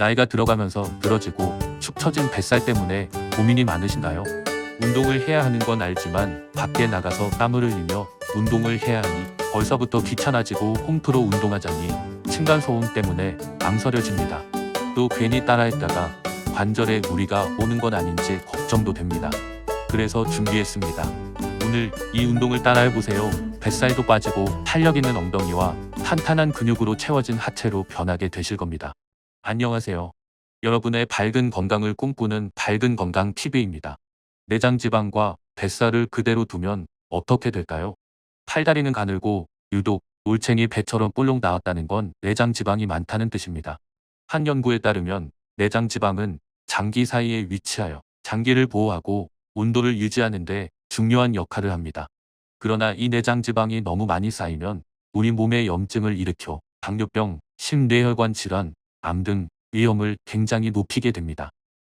나이가 들어가면서 늘어지고 축 처진 뱃살 때문에 고민이 많으신가요? 운동을 해야 하는 건 알지만 밖에 나가서 땀을 흘리며 운동을 해야 하니 벌써부터 귀찮아지고 홈트로 운동하자니 층간소음 때문에 망설여집니다. 또 괜히 따라했다가 관절에 무리가 오는 건 아닌지 걱정도 됩니다. 그래서 준비했습니다. 오늘 이 운동을 따라해보세요. 뱃살도 빠지고 탄력 있는 엉덩이와 탄탄한 근육으로 채워진 하체로 변하게 되실 겁니다. 안녕하세요. 여러분의 밝은 건강을 꿈꾸는 밝은 건강 TV입니다. 내장 지방과 뱃살을 그대로 두면 어떻게 될까요? 팔다리는 가늘고 유독 올챙이 배처럼 볼록 나왔다는 건 내장 지방이 많다는 뜻입니다. 한 연구에 따르면 내장 지방은 장기 사이에 위치하여 장기를 보호하고 온도를 유지하는 데 중요한 역할을 합니다. 그러나 이 내장 지방이 너무 많이 쌓이면 우리 몸에 염증을 일으켜 당뇨병, 심뇌혈관 질환, 암 등 위험을 굉장히 높이게 됩니다.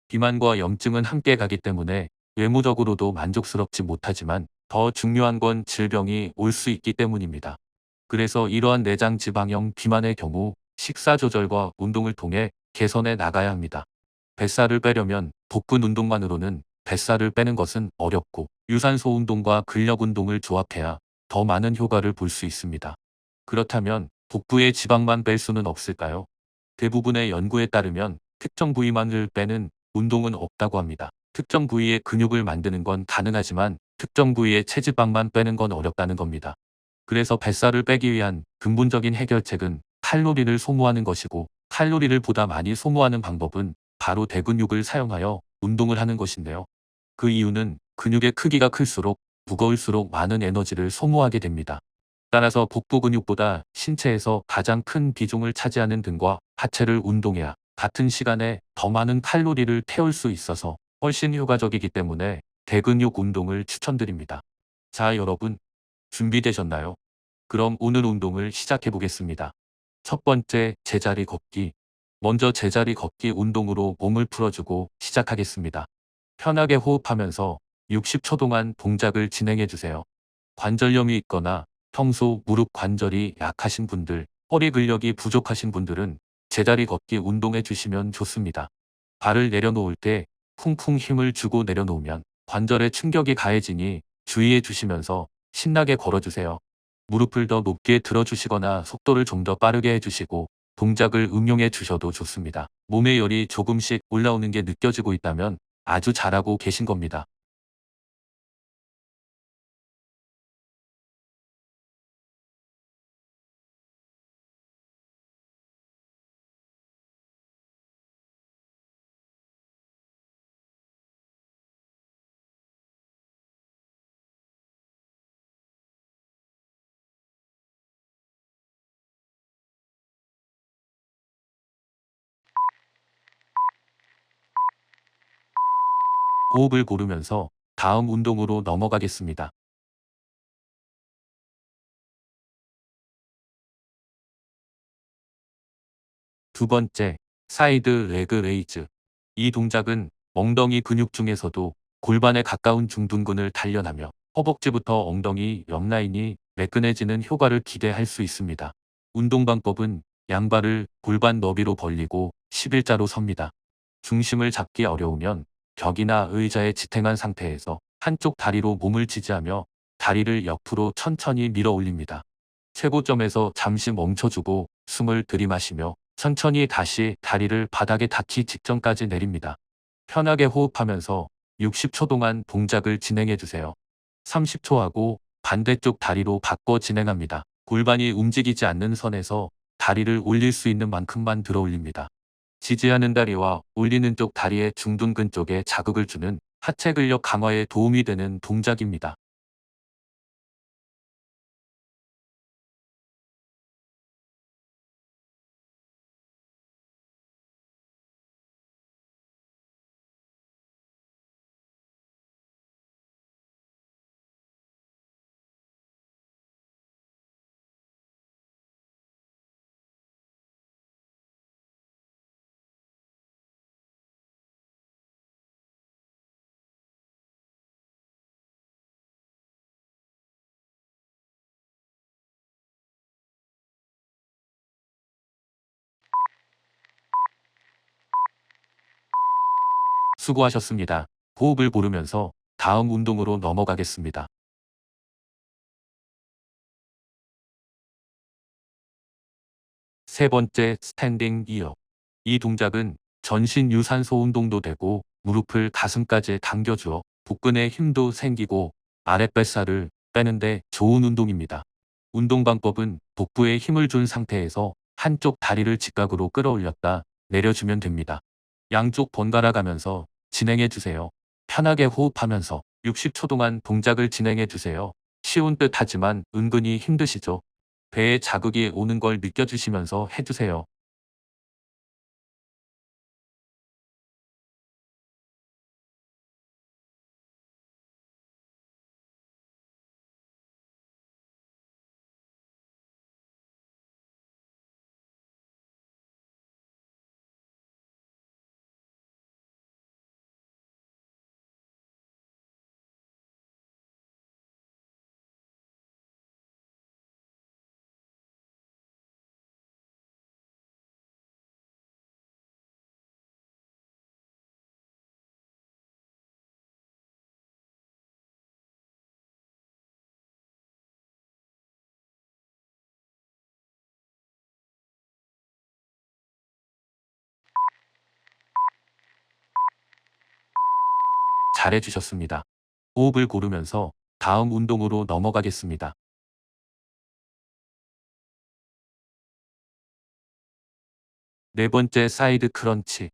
비만과 염증은 함께 가기 때문에 외모적으로도 만족스럽지 못하지만 더 중요한 건 질병이 올 수 있기 때문입니다. 그래서 이러한 내장 지방형 비만의 경우 식사 조절과 운동을 통해 개선해 나가야 합니다. 뱃살을 빼려면 복근 운동만으로는 뱃살을 빼는 것은 어렵고 유산소 운동과 근력 운동을 조합해야 더 많은 효과를 볼 수 있습니다. 그렇다면 복부의 지방만 뺄 수는 없을까요? 대부분의 연구에 따르면 특정 부위만을 빼는 운동은 없다고 합니다. 특정 부위의 근육을 만드는 건 가능하지만 특정 부위의 체지방만 빼는 건 어렵다는 겁니다. 그래서 뱃살을 빼기 위한 근본적인 해결책은 칼로리를 소모하는 것이고 칼로리를 보다 많이 소모하는 방법은 바로 대근육을 사용하여 운동을 하는 것인데요. 그 이유는 근육의 크기가 클수록 무거울수록 많은 에너지를 소모하게 됩니다. 따라서 복부 근육보다 신체에서 가장 큰 비중을 차지하는 등과 하체를 운동해야 같은 시간에 더 많은 칼로리를 태울 수 있어서 훨씬 효과적이기 때문에 대근육 운동을 추천드립니다. 자, 여러분. 준비되셨나요? 그럼 오늘 운동을 시작해 보겠습니다. 첫 번째, 제자리 걷기. 먼저 제자리 걷기 운동으로 몸을 풀어주고 시작하겠습니다. 편하게 호흡하면서 60초 동안 동작을 진행해 주세요. 관절염이 있거나 평소 무릎 관절이 약하신 분들, 허리 근력이 부족하신 분들은 제자리 걷기 운동해 주시면 좋습니다. 발을 내려놓을 때 쿵쿵 힘을 주고 내려놓으면 관절에 충격이 가해지니 주의해 주시면서 신나게 걸어주세요. 무릎을 더 높게 들어주시거나 속도를 좀 더 빠르게 해주시고 동작을 응용해 주셔도 좋습니다. 몸의 열이 조금씩 올라오는 게 느껴지고 있다면 아주 잘하고 계신 겁니다. 호흡을 고르면서 다음 운동으로 넘어가겠습니다. 두 번째, 사이드 레그 레이즈. 이 동작은 엉덩이 근육 중에서도 골반에 가까운 중둔근을 단련하며 허벅지부터 엉덩이 옆 라인이 매끈해지는 효과를 기대할 수 있습니다. 운동 방법은 양발을 골반 너비로 벌리고 11자로 섭니다. 중심을 잡기 어려우면 벽이나 의자에 지탱한 상태에서 한쪽 다리로 몸을 지지하며 다리를 옆으로 천천히 밀어 올립니다. 최고점에서 잠시 멈춰주고 숨을 들이마시며 천천히 다시 다리를 바닥에 닿기 직전까지 내립니다. 편하게 호흡하면서 60초 동안 동작을 진행해 주세요. 30초 하고 반대쪽 다리로 바꿔 진행합니다. 골반이 움직이지 않는 선에서 다리를 올릴 수 있는 만큼만 들어 올립니다. 지지하는 다리와 올리는 쪽 다리의 중둔근 쪽에 자극을 주는 하체 근력 강화에 도움이 되는 동작입니다. 수고하셨습니다. 호흡을 고르면서 다음 운동으로 넘어가겠습니다. 세 번째 스탠딩 이어. 이 동작은 전신 유산소 운동도 되고 무릎을 가슴까지 당겨주어 복근에 힘도 생기고 아랫뱃살을 빼는데 좋은 운동입니다. 운동 방법은 복부에 힘을 준 상태에서 한쪽 다리를 직각으로 끌어올렸다 내려주면 됩니다. 양쪽 번갈아 가면서 진행해 주세요. 편하게 호흡하면서 60초 동안 동작을 진행해 주세요. 쉬운 듯 하지만 은근히 힘드시죠? 배에 자극이 오는 걸 느껴주시면서 해주세요. 잘해주셨습니다. 호흡을 고르면서 다음 운동으로 넘어가겠습니다. 네 번째 사이드 크런치.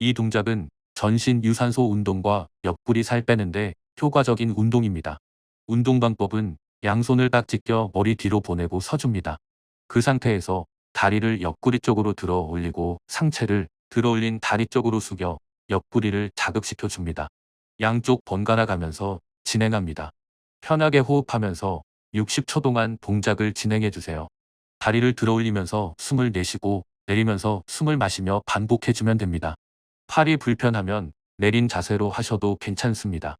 이 동작은 전신 유산소 운동과 옆구리 살 빼는데 효과적인 운동입니다. 운동 방법은 양손을 딱 찢겨 머리 뒤로 보내고 서줍니다. 그 상태에서 다리를 옆구리 쪽으로 들어 올리고 상체를 들어 올린 다리 쪽으로 숙여 옆구리를 자극시켜 줍니다. 양쪽 번갈아 가면서 진행합니다. 편하게 호흡하면서 60초 동안 동작을 진행해 주세요. 다리를 들어 올리면서 숨을 내쉬고 내리면서 숨을 마시며 반복해 주면 됩니다. 팔이 불편하면 내린 자세로 하셔도 괜찮습니다.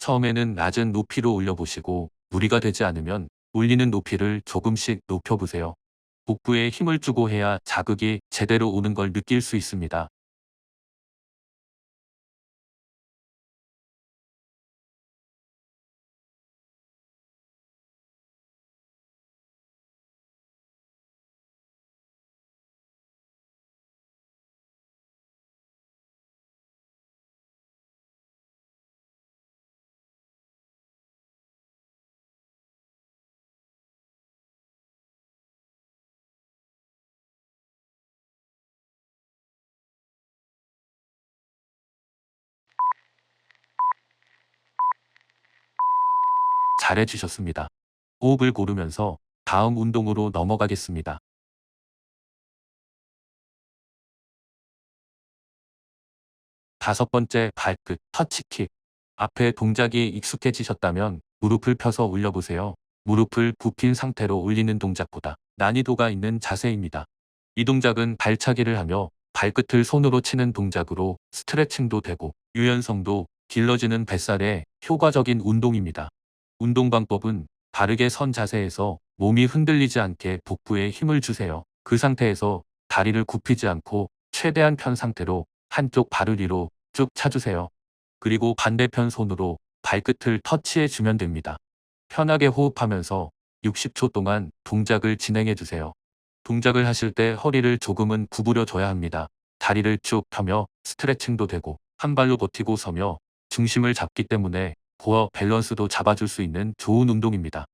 처음에는 낮은 높이로 올려보시고 무리가 되지 않으면 올리는 높이를 조금씩 높여보세요. 복부에 힘을 주고 해야 자극이 제대로 오는 걸 느낄 수 있습니다. 잘해주셨습니다. 호흡을 고르면서 다음 운동으로 넘어가겠습니다. 다섯 번째 발끝 터치킥. 앞에 동작이 익숙해지셨다면 무릎을 펴서 올려보세요. 무릎을 굽힌 상태로 올리는 동작보다 난이도가 있는 자세입니다. 이 동작은 발차기를 하며 발끝을 손으로 치는 동작으로 스트레칭도 되고 유연성도 길러지는 뱃살에 효과적인 운동입니다. 운동 방법은 바르게 선 자세에서 몸이 흔들리지 않게 복부에 힘을 주세요. 그 상태에서 다리를 굽히지 않고 최대한 편 상태로 한쪽 발을 위로 쭉 차주세요. 그리고 반대편 손으로 발끝을 터치해 주면 됩니다. 편하게 호흡하면서 60초 동안 동작을 진행해 주세요. 동작을 하실 때 허리를 조금은 구부려 줘야 합니다. 다리를 쭉 펴며 스트레칭도 되고 한 발로 버티고 서며 중심을 잡기 때문에 고어 밸런스도 잡아줄 수 있는 좋은 운동입니다.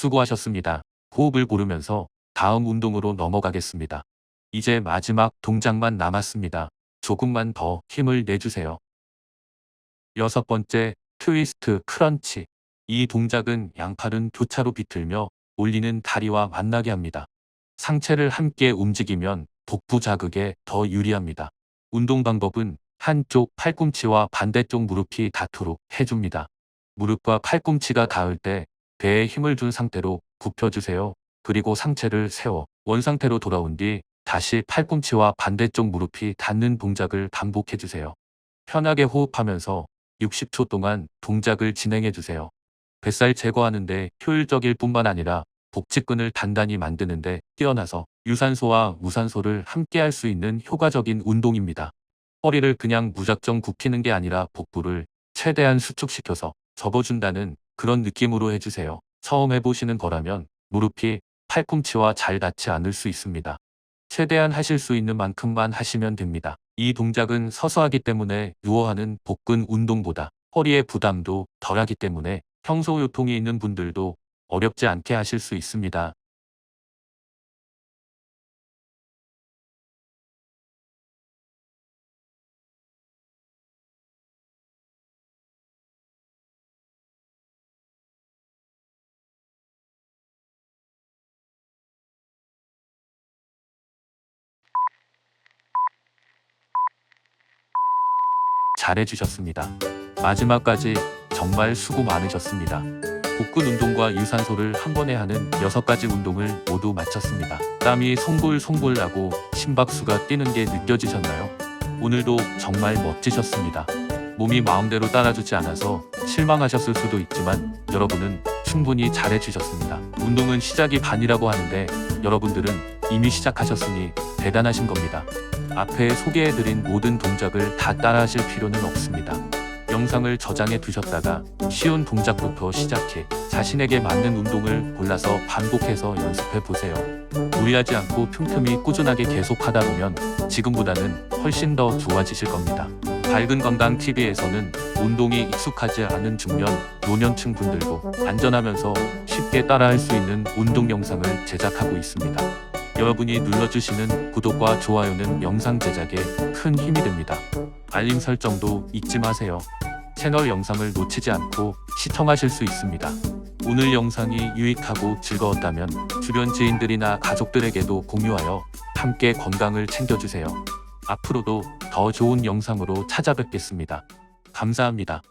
수고하셨습니다. 호흡을 고르면서 다음 운동으로 넘어가겠습니다. 이제 마지막 동작만 남았습니다. 조금만 더 힘을 내주세요. 여섯 번째, 트위스트 크런치. 이 동작은 양팔은 교차로 비틀며 올리는 다리와 만나게 합니다. 상체를 함께 움직이면 복부 자극에 더 유리합니다. 운동 방법은 한쪽 팔꿈치와 반대쪽 무릎이 닿도록 해줍니다. 무릎과 팔꿈치가 닿을 때 배에 힘을 준 상태로 굽혀주세요. 그리고 상체를 세워 원상태로 돌아온 뒤 다시 팔꿈치와 반대쪽 무릎이 닿는 동작을 반복해주세요. 편하게 호흡하면서 60초 동안 동작을 진행해주세요. 뱃살 제거하는데 효율적일 뿐만 아니라 복직근을 단단히 만드는데 뛰어나서 유산소와 무산소를 함께 할 수 있는 효과적인 운동입니다. 허리를 그냥 무작정 굽히는 게 아니라 복부를 최대한 수축시켜서 접어준다는 그런 느낌으로 해주세요. 처음 해보시는 거라면 무릎이 팔꿈치와 잘 닿지 않을 수 있습니다. 최대한 하실 수 있는 만큼만 하시면 됩니다. 이 동작은 서서 하기 때문에 누워하는 복근 운동보다 허리의 부담도 덜하기 때문에 평소 요통이 있는 분들도 어렵지 않게 하실 수 있습니다. 잘해주셨습니다. 마지막까지 정말 수고 많으셨습니다. 복근 운동과 유산소를 한 번에 하는 6가지 운동을 모두 마쳤습니다. 땀이 송골송골 나고 심박수가 뛰는 게 느껴지셨나요? 오늘도 정말 멋지셨습니다. 몸이 마음대로 따라주지 않아서 실망하셨을 수도 있지만 여러분은 충분히 잘해주셨습니다. 운동은 시작이 반이라고 하는데 여러분들은 이미 시작하셨으니 대단하신 겁니다. 앞에 소개해드린 모든 동작을 다 따라하실 필요는 없습니다. 영상을 저장해 두셨다가 쉬운 동작부터 시작해 자신에게 맞는 운동을 골라서 반복해서 연습해 보세요. 무리하지 않고 틈틈이 꾸준하게 계속하다 보면 지금보다는 훨씬 더 좋아지실 겁니다. 밝은 건강 TV에서는 운동이 익숙하지 않은 중년, 노년층 분들도 안전하면서 쉽게 따라할 수 있는 운동 영상을 제작하고 있습니다. 여러분이 눌러주시는 구독과 좋아요는 영상 제작에 큰 힘이 됩니다. 알림 설정도 잊지 마세요. 채널 영상을 놓치지 않고 시청하실 수 있습니다. 오늘 영상이 유익하고 즐거웠다면 주변 지인들이나 가족들에게도 공유하여 함께 건강을 챙겨주세요. 앞으로도 더 좋은 영상으로 찾아뵙겠습니다. 감사합니다.